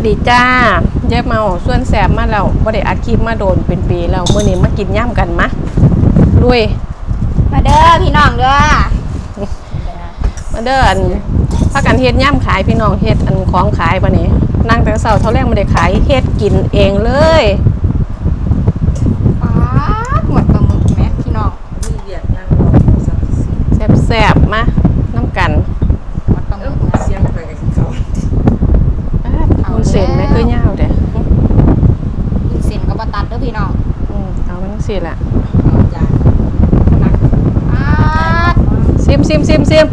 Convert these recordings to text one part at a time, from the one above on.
วัสดีจ้าเย็บเมาส่วนแสบมาแล้วบ่ได้อัดคลิปมาโดนเป็นปีแล้วมื้อนี้มากินย่ำกันมะลุยมาเด้อพี่น้องเด้อมาเด้ออันพากันเฮ็ดย่ำขายพี่น้องเฮ็ดอันของขายปะนี้นั่งแต่เช้าเท่าแรกไม่ได้ขายเฮ็ดกินเองเลย ป๊าดหมดปลาหมึกแม่พี่น้อง มีเวียดนามรอสักสี่ แซ่บๆมาน้ำกัน หมดปลาหมึกนะ เสียงไปกับเขา อ้าวมันเส้นไหม่คือยาวเด้อ ยิงเส้นกับบตัดเด้อพี่น้อง อืม เอามันจังซี่แหละเอาจานหนักป๊าดซิมซิมซิมซิม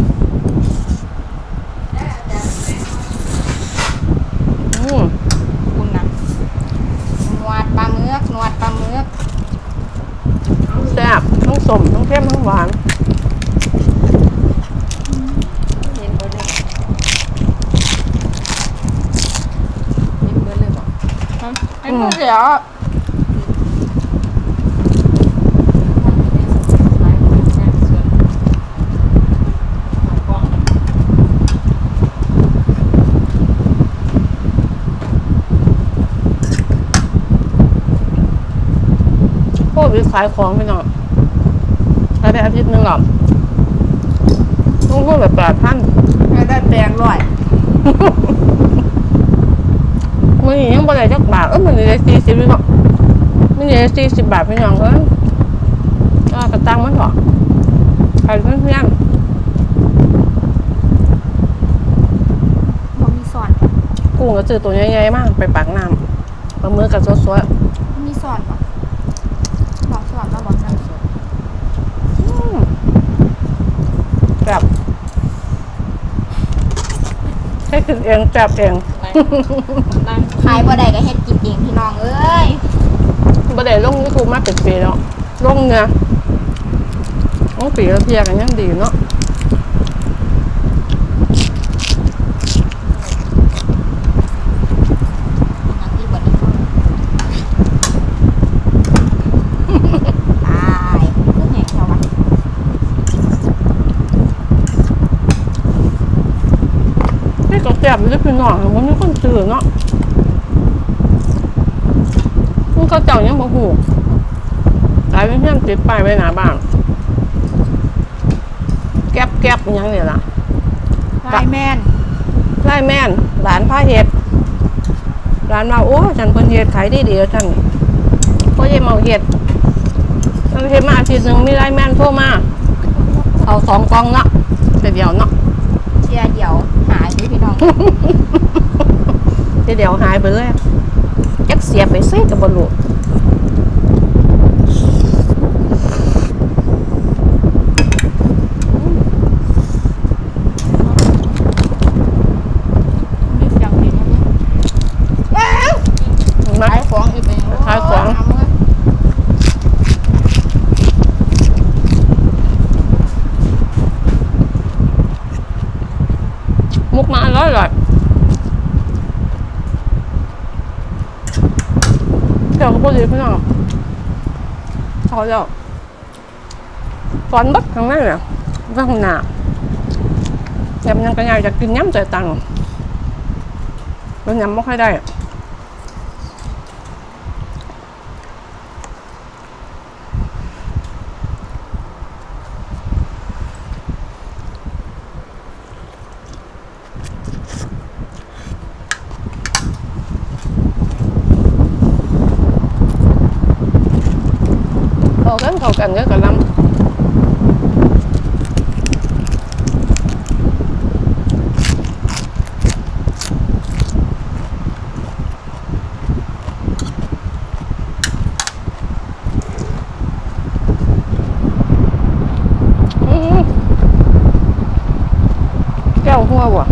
อืมคุณนะนวดปลาหมึกนวดปลาหมึกแซ่บทั้งสมทั้งเค็มทั้งหวานเย็นเบอร์เลยเย็นเบอร์เลยบอกไอ้พวกเดี๋ยว โคตร ขายของพี่น้องขายได้อาทิตย์หนึงหรอกต้องพูดแบบแปดพันไม่ได้แปลงร้อยมือนี้ยังบ่ได้จักบาทเอ้ยมันได้สี่สิบพี่น้องมันได้สี่สิบบาทพี่น้องเอ้ยก็กระตังมันหรอขายเพื่อนบ่มีสอนๆกุ้งก็จือตัวใหญ่ๆมากไปปากน้ำปลาหมึกกับสดบ่มีสอนบ่บ อกสอนมาบอกน้ำสดๆอืมแบบให้กินเองแซ่บเองนั่งขายบ่ได้ก็เฮ็ดกินเองพี่น้องเอ้ยบ่ได้ลงยูทูบมาเป็นปีแล้วลงเนี่ยลงปีละเพียกันยังดีเนาะ อันที่บ่ได้ตายคือแหงแถววะ นี่ก็แซ่บเลยพี่น้องมันมีคนซื้อเนาะมันเขาเจ้ายังบ่ฮู้ขายเป็นเพียงติดป้ายไว้หน้าบ้านแก๊บแก๊บอิหยังนี่ล่ะไลน์แมนไล่แม่นร้านผ้าเห็ดร้านมาโอ้ฉันเพิ่นเฮ็ดขายดีดีฉันพ่อใหญ่เมาเห็ดมันเฮ็ดมาอาทิตย์หนึงมีไล่แม่นโทรมา เอาสองกล่องเนาะแต่เดียวเนาะเชียร์เดี๋ยวหายด้วย พี่น้องเดี๋ยวหายไปเลยจักเสียไปใส่กับบอลลูเสียงดีนะเนี่ย เห็นไหม ขายของอีกเป็น ขายของ เมื่อ มุกมาอร่อยเลยเดี๋ยวก็พอดีพี่น้องพอแล้วฟอนบักข้างในเนี่ยข้างหนาเดี๋ยวมันยังกระยายจะกินยำใจตังค์มันยำไม่ค่อยได้ เข้ากันเข้ากันเยอะกับลำอื้อแก้วหัวบ่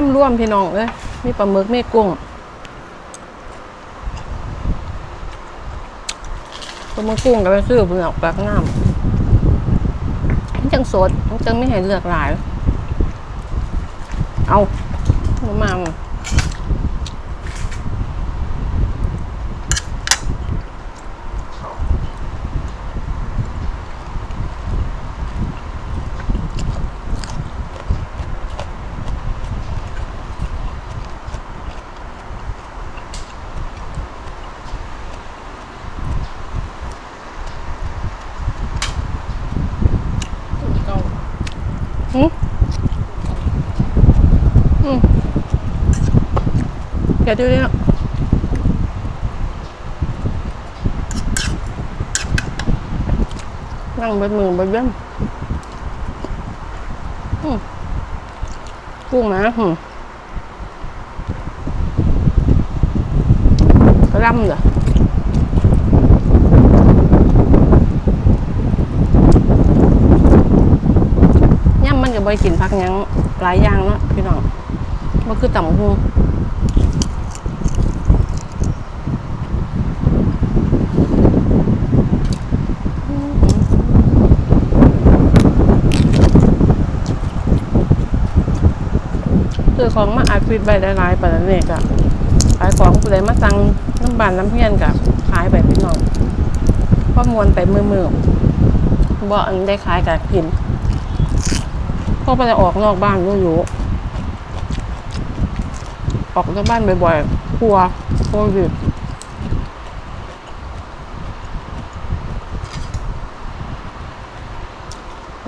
ย่ำร่วมพี่น้องเอ้ยมีปลาหมึกมีกุ้งปลาหมึกกุ้งก็ไปซื้อเปลือกปลากน้ำมันจังสดมันจังไม่เห็นเลือกหลาย เอามามา แกะดูดิเนาะนั่งเบนมือบนเบี้ยมกุ้งนะหืมกระลำเหรอมันก็บ่ไปกินผักยังหลายอย่างเนาะพี่น้องมันคือต่ำหู คือของมาอาดฟิตไปหลายๆปานนั้นเองอะขายของผู้ใดมาสั่งน้ำบานน้ำเพียนกับขายไปพี่น้องเพราะมวนไปมือมือๆบ่อันได้ขายกับกินพอไปออกนอกบ้านก็อยู่ออกจากบ้านบ่อยๆกลัวโควิด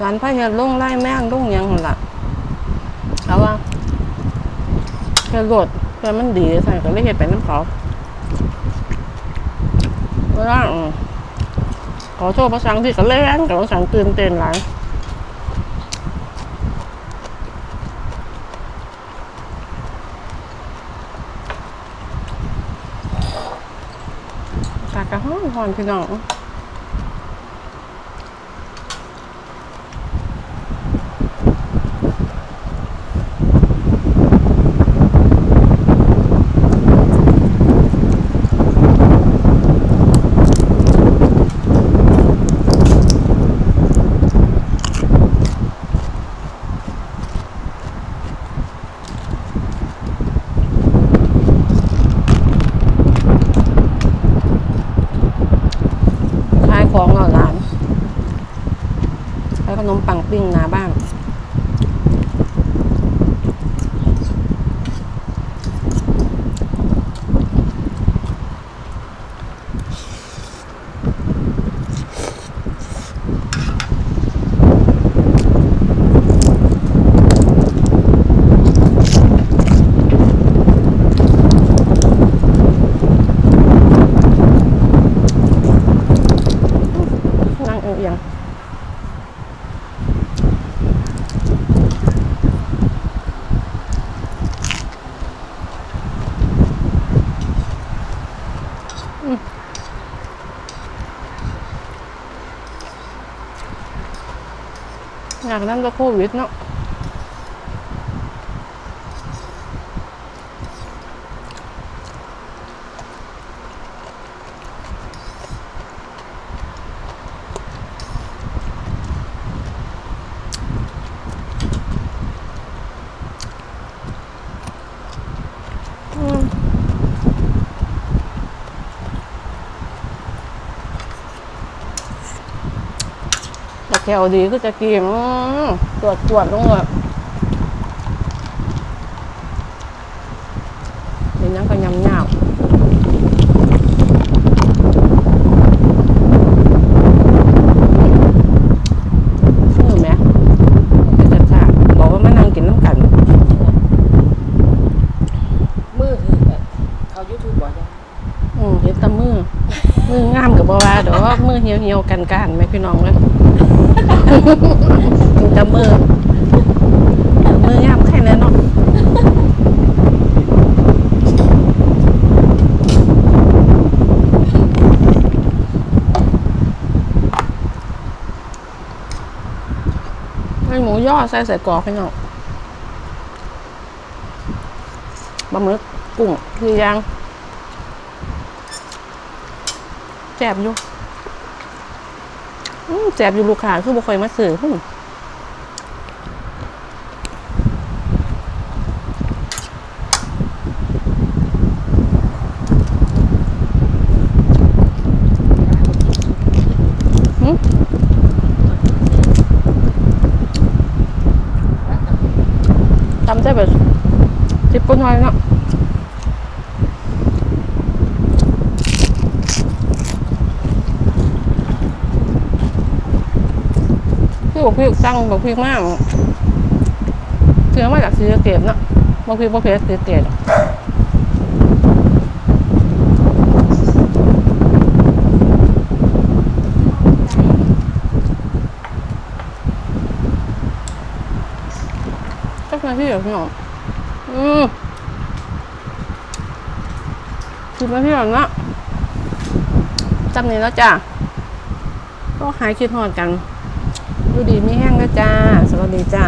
ร้านพระเฮดลงไล่แม่งลงยังหล่ะเขาว่า เฮดรถเพื่อมันดีใส่ก็เลยเฮ็ดไปน้ำเขาเวลาขอโทษภาษาอังกฤษก็เล่นกับภาษาอังกฤษเต้นหลายอากาศก็ร้อนร้อนพี่น้องขายของเอาร้านขายข นมปังปิ้งนาบ้านากนั่นก็โควิดเนาะ แถวดีก็จะกินตรวจตรวจลงเลยเดี๋ยวนั้นก็ยำยาวชื่อไหมเป็นจัดจ้าบอกว่ามานั่งกินน้ำกันมือถือแบบเขายูทูบบ่จ้ อืมเห็นแตามือ มืองามกับบัวาดอกมือเหี่ยวเหี่ยวๆกันกันไหมพี่น้องเลยเห็นแตามือมืองามแค่นั้นเนาะให้หมูย่อใส่ใส่กรอกพี่น้องบะหมึกกุ้งคือย่าง แจบอยู่แจบอยู่ลูกค้าคือบ่ค่อยมาซื้อหุ่นจำใจแบบจิบปนหอยเนาะ บอกพี่สั่งบอกพี่มากเชื่อมาจากซีเกตเนาะบอกพี่บอกพี่ซีเกตก็คือพี่แบบพี่หนออืมคือมาพี่แบบเนาะจำนี้แล้วจ้ะก็หายคิดหอดกัน ดูดีไม่แห้งนะจ้า สวัสดีจ้า